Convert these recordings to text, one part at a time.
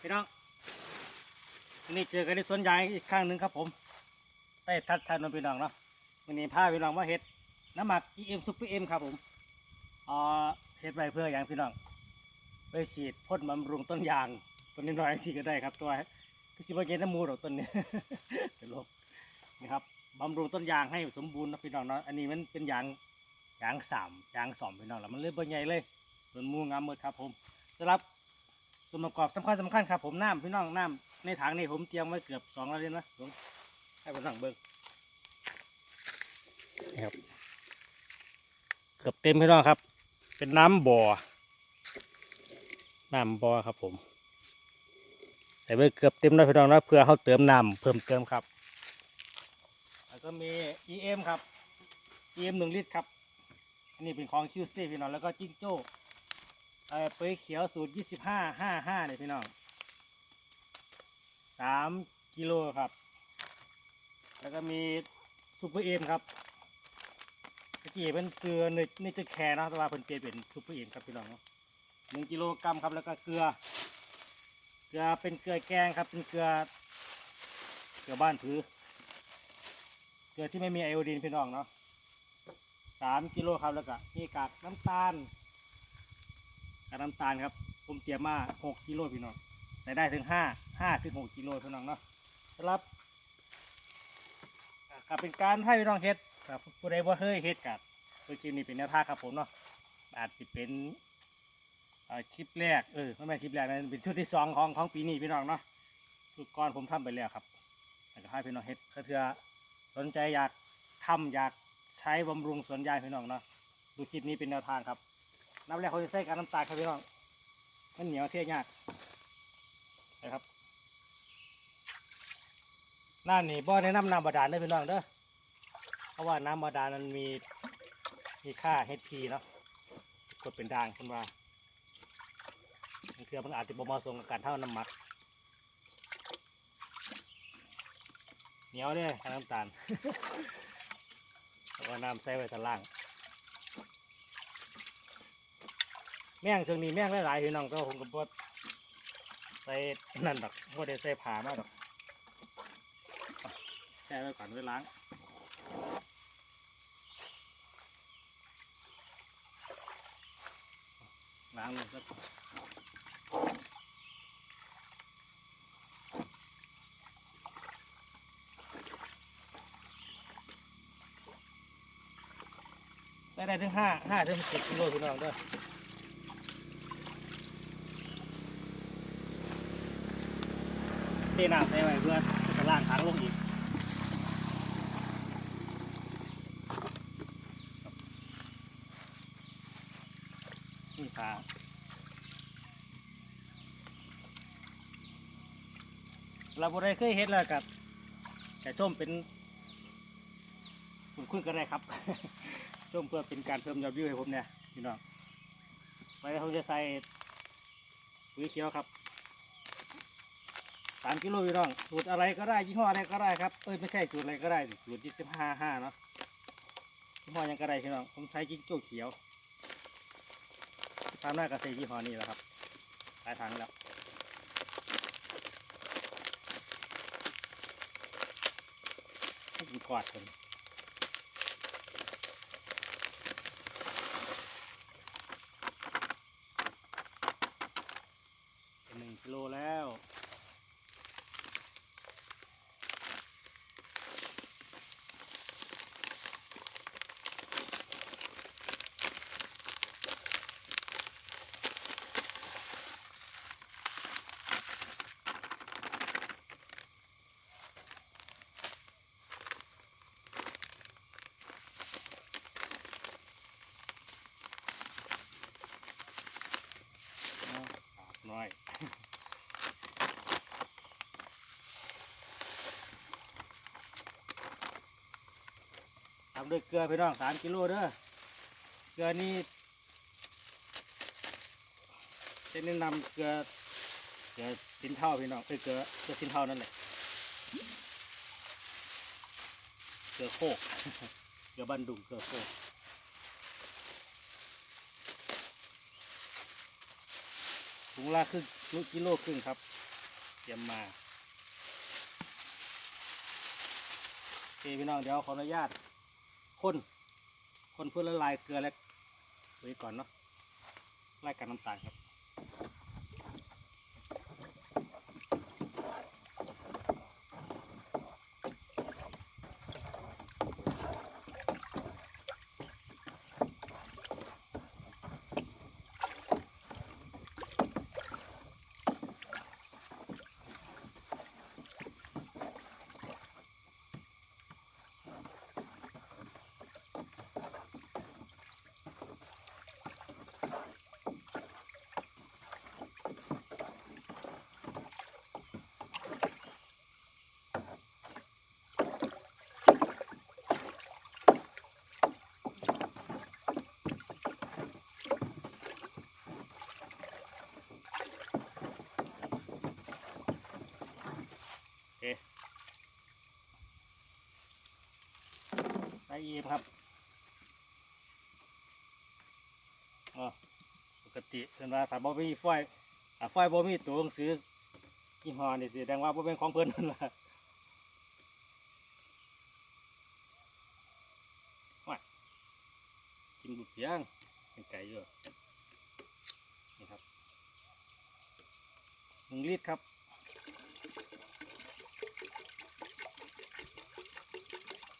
พี่น้องวันนี้เจอกันในสวนยางอีกครั้งหนึ่งครับผมใต้ทัดชันนนพี่น้องเนาะวันนี้พาพี่น้องมาเฮ็ดน้ำหมัก EM Super M ครับผมอ่าเฮ็ดไว้เพื่ออย่างพี่น้องไปฉีดพ่นบำรุงต้นยางต้นน้อยสิก็ได้ครับตัวคือสิบเย็นน้ำมูดอกต้นนี้เป็นโรคนี่ครับบำรุงต้นยางให้สมบูรณ์นะพี่น้องเนาะอันนี้มันเป็นยางยางสามยางสองพี่น้องแล้วมันเลยเบิ่ใหญ่เลยต้นมูงามหมดครับผมสำหรับ ส่วนประกอบสำคัญสำคัญครับผมน้ำพี่น้องน้ำในถังนี่ผมเตรียมไว้เกือบสองแล้วเลยนะผมให้ผมสั่งเบิ้งนี่ครับเกือบเต็มพี่น้องครับ เป็นน้ำบ่อน้ำบ่อครับผมใส่ไว้เกือบเต็มแล้วพี่น้องนะเพื่อเขาเติมน้ำเพิ่มเติมครับแล้วก็มี EM ครับ EM หนึ่งลิตรครับอันนี้เป็นของคิวซี่พี่น้องแล้วก็จิ้งโจ้ เอ่อปุ๋ยเขียวสูตรยี่สิบห้าห้าห้าเนี่ยพี่น้องสามกิโลครับ แล้วก็มีซูเปอร์เอ็มครับตะกี้เป็นเสือเนเนเจอร์แคร์นะแต่ว่าเป็นเปลี่ยนเป็นซูเปอร์เอ็มครับพี่น้องหนึ่งกิโลกรัมครับแล้วก็เกลือ เกลือเป็นเกลือแกงครับเป็นเกลือ เกลือบ้านถือ เกลือที่ไม่มีไอโอดีนพี่น้องเนาะสามกิโลครับแล้วก็มีกากน้ำตาล กากน้ำตาลครับ ผมเตรียมมา6กิโลพี่น้องใส่ได้ถึง5 5ถึง6กิโลพี่น้องเนาะสำหรับอ่าก็เป็นการให้พี่น้องเฮ็ดครับผู้ใดบ่เคยเฮ็ดกับตัวคลิปนี้เป็นแนวทางครับผมเนาะอาจจะเป็นคลิปแรกเออไม่ใช่คลิปแรกนะเป็นชุดที่สองของของปีนี้พี่น้องเนาะชุดก่อนผมทำไปแล้วครับแล้วก็ให้พี่น้องเฮ็ดเพื่อสนใจอยากทำอยากใช้บำรุงสวนยางพี่น้องเนาะดูคลิปนี้เป็นแนวทางครับ น้ำแรกเขาจะใส่การน้ำตาลครับพี่น้องมันเหนียวเที่ยยากนะครับน้ำนี่บ่อแนะนำน้ำบาดาลเด้อพี่น้องเด้อเพราะว่าน้ำบาดาลมันมีมีค่า HP เนาะกดเป็นด่างขึ้นมาบางเทื่อมันอาจจะบ่เหมาะสมกับการเท่าน้ำหมักเหนียวเด้อการน้ำตาลแล้วก็น้ำใส่ไว้ข้างล่าง แม่งช่วงนี้แม่งหลายๆพี่น้องก็ผมก็บ่ใส่นั่นดอกบ่ได้ใส่ผ้ามาดอกแช่ไว้ก่อนไว้ล้างล้างเลยสักใส่ได้ถึงห้าห้าถึงเจ็ดกิโลพี่น้องเด้อ ทน้ำใส่ไว้เพื่อจะล่างทางลงอีกนี่ปลาเราบ่ได้เคยเห็นแล้วกับแต่ชมเป็นคุณคุณก็ได้ครับชมเพื่อเป็นการเพิ่มยอดวิวให้ผมเนี่ยพี่น้องไว้ผมจะใส่ปุ๋ยเขียวครับ สามกิโลพี่น้องสูตรอะไรก็ได้ยี่ห้ออะไรก็ได้ครับเอ้ยไม่ใช่สูตรอะไรก็ได้สูตรยี่สิบห้าห้าเนาะยี่ห้อยังก็ได้พี่น้องผมใช้กิ้งโจ้เขียวตามหน้ากระเซยี่ห้อนี้แหละครับหลายทางแล้วให้กินกอดกันเป็นหนึ่งกิโลแล้ว เอาปากน้อย ทำด้วยเกลือพี่น้องสามกิโลเด้อเกลือนี่จะแนะนำเกลือเกลือสินเท่าพี่น้องเอ้ยเกลือเกลือสินเท่านั่นแหละเกลือโคกเกลือบันดุงเกลือโคกถุงละครึ่งกิโลครึ่งครับเตรียมมาโอเคพี่น้องเดี๋ยวขออนุญาต คนคนเพื่อละลายเกลือและไว้ก่อนเนาะไล่กันน้ำตาลครับ เอ็มครับอ๋อปกติเพิ่นว่าถ้าบ่มีไฟถ้าไฟบ่มีตัวหนังสือยี่ห้อนี่แสดงว่าบ่เป็นของเพิ่นนั่นล่ะว้ากินบุเพียงเป็นไก่เยอะนี่ครับหนึ่งลิตรครับ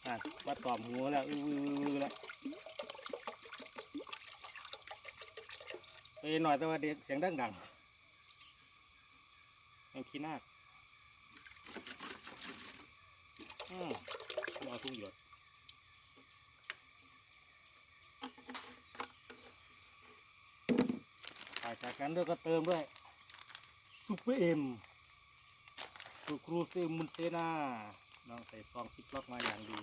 อะมาตอมหัวแล้วอื้อแล้วไปหน่อยแต่ว่าเด็กเสียงดังดังๆยังขี้นาคอืมเอาทุ่งหยดถ่ายจากกันด้วยก็เติมด้วยซุปเปอร์เอ็มสูครูเซมุนเซนา น้องใส่ซองซิปล็อกมาอย่างดี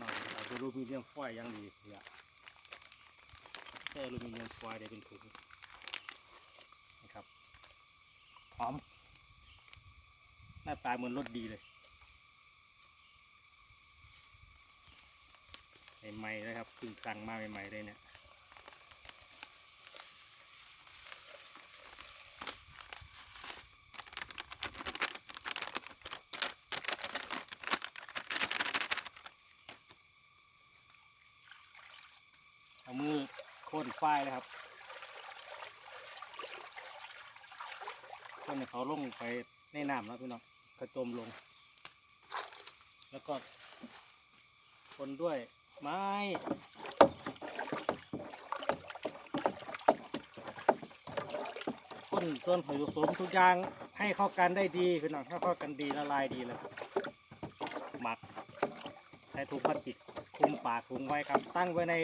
น้องเอาอลูมิเนียมฟอยล์อย่างดีเพื่อใช้อลูมิเนียมฟอยล์ได้เป็นถุงนะครับหอม หน้าตาเหมือนรสดีเลยใหม่ๆนะครับเพิ่งสั่งมาใหม่ๆเลยเนี่ยเอามือโค่น ฝ้ายเลยครับโค่นให้เขาลงไปในน้ำแล้วพี่น้องกระจมลง แล้วก็คนด้วยไม้คนส่วนผสมทุกอย่างให้เข้ากันได้ดีพี่น้องให้เข้ากันดีละลายดีเลยหมักใช้ถุงพลาสติกคลุมปากถุงไว้ครับตั้งไว้ใน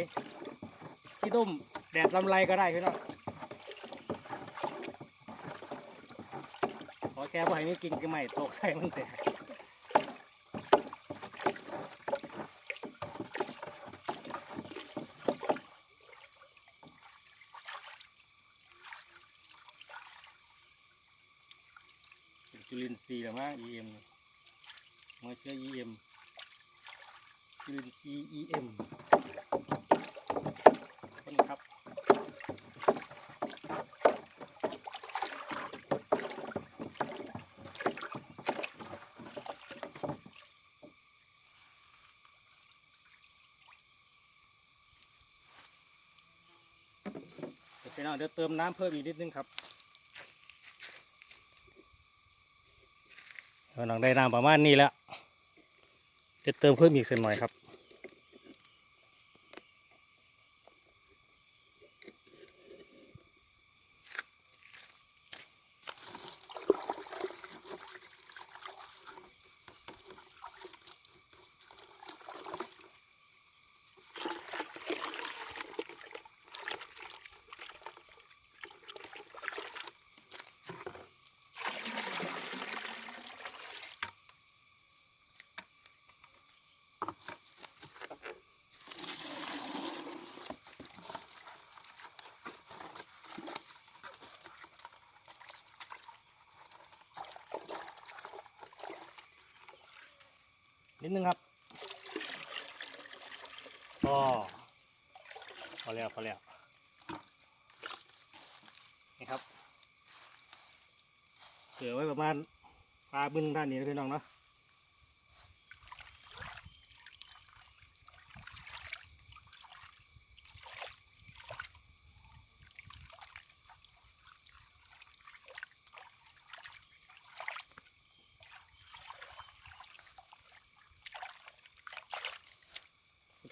ที่ดุ้ม แดดลำไรก็ได้พี่น้องขอแค่ว่าให้มีกิ่งกระไหม่ตกใส่มันแต่จุลินทรีย์หรือมั้ง EM นี่มาเชื้อ EM จุลินทรีย์ EM คนครับ เดี๋ยว พี่น้องเดี๋ยวเติมน้ำเพิ่มอีกนิดนึงครับพี่น้องได้น้ำประมาณนี้แล้วจะเติมเพิ่มอีกสักหน่อยครับ ดนึงครับพอพอแล้วพอแล้วนี่ครับเหลือไว้ประมาณปลาบึ้งด้านนี้นะพี่น้องเนาะ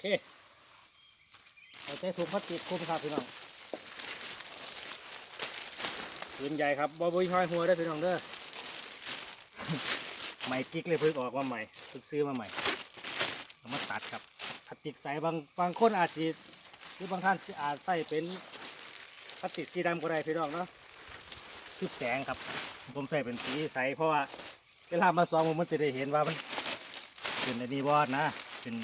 เคเราใช้ถุงพลาสติกคุมครับพี่น้องปืนใหญ่ครับบอบอยห้อยหัวได้พี่น้องเด้อ ใหม่กิ๊กเลยเพิ่งออกมาใหม่เพิ่งซื้อมาใหม่เอามาตัดครับพลาสติกใสบางบางคนอาจจะหรือบางท่านอาจใส่เป็นพลาสติกสีดำก็ได้พี่น้องเนาะทึบแสงครับ ผมใส่เป็นสีใสเพราะว่าเวลามาซองผมมันจะได้เห็นว่ามันเป็นอันนี้บอดนะ เป็น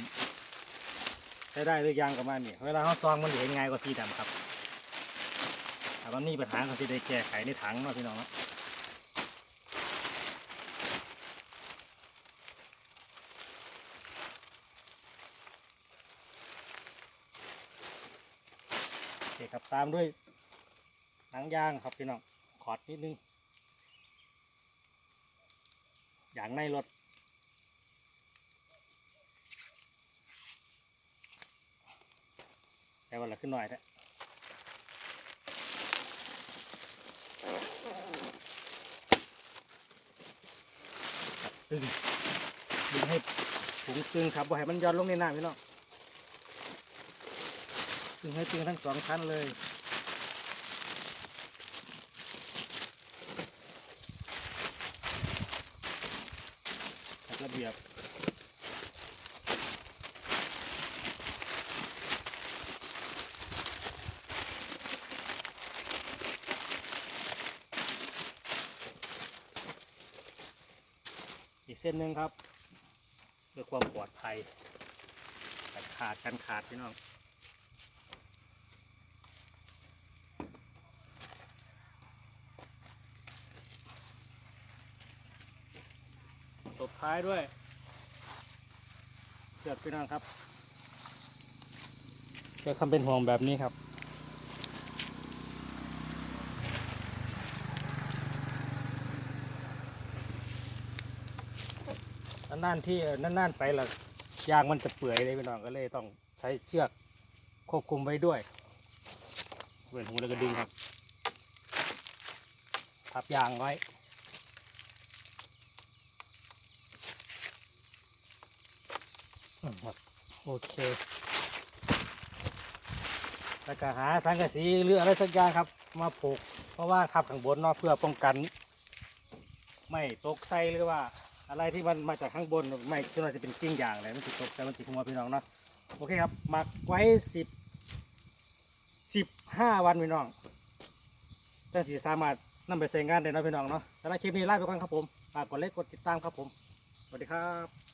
ใช้ได้หรือยังกับมันนี่เวลาเขาซองมันจะเห็นง่ายกว่าสีดำครับถ้ามันมีปัญหาเขาจะได้แก้ไขในถังเนาะพี่น้องเนาะโอเคครับตามด้วยหนังยางครับพี่น้องขอดนิดนึงอย่างในรถ แต่วันละขึ้นหน่อยแท้ตึงดึงให้ถุงตึงครับบ่ให้มันย้อนลงในน้ำพี่น้องตึงให้ตึงทั้งสองชั้นเลยจัดระเบียบ ส้นหนึ่งครับเพื่อความปลอดภัยกันขาดกันขาดพี่น้องตบท้ายด้วยเสือกพี่น้องครับจะทำเป็นห่วงแบบนี้ครับ นานๆที่นานๆไปละยางมันจะเปื่อยเลยพี่น้องก็เลยต้องใช้เชือกควบคุมไว้ด้วยเว้นหูแล้วก็ดึงครับทับยางไว้อืมครับโอเค แล้วก็หาสังกะสีหรืออะไรสักอย่างครับ มาผูก เพราะว่าทับข้างบนเนาะเพื่อป้องกัน ไม่ตกใส่หรือว่า อะไรที่มันมาจากข้างบนไม่ที่มันจะเป็นกิ้งอย่างอะไรมันติดตกแต่มันติดหัวพี่น้องเนาะโอเคครับหมักไว้สิบสิบห้าวันพี่น้องแต่สีสามารถนำไปใช้งานได้นะพี่น้องเนาะสำหรับคลิปนี้ลาไปก่อนครับผมฝากกดไลค์กดติดตามครับผมสวัสดีครับ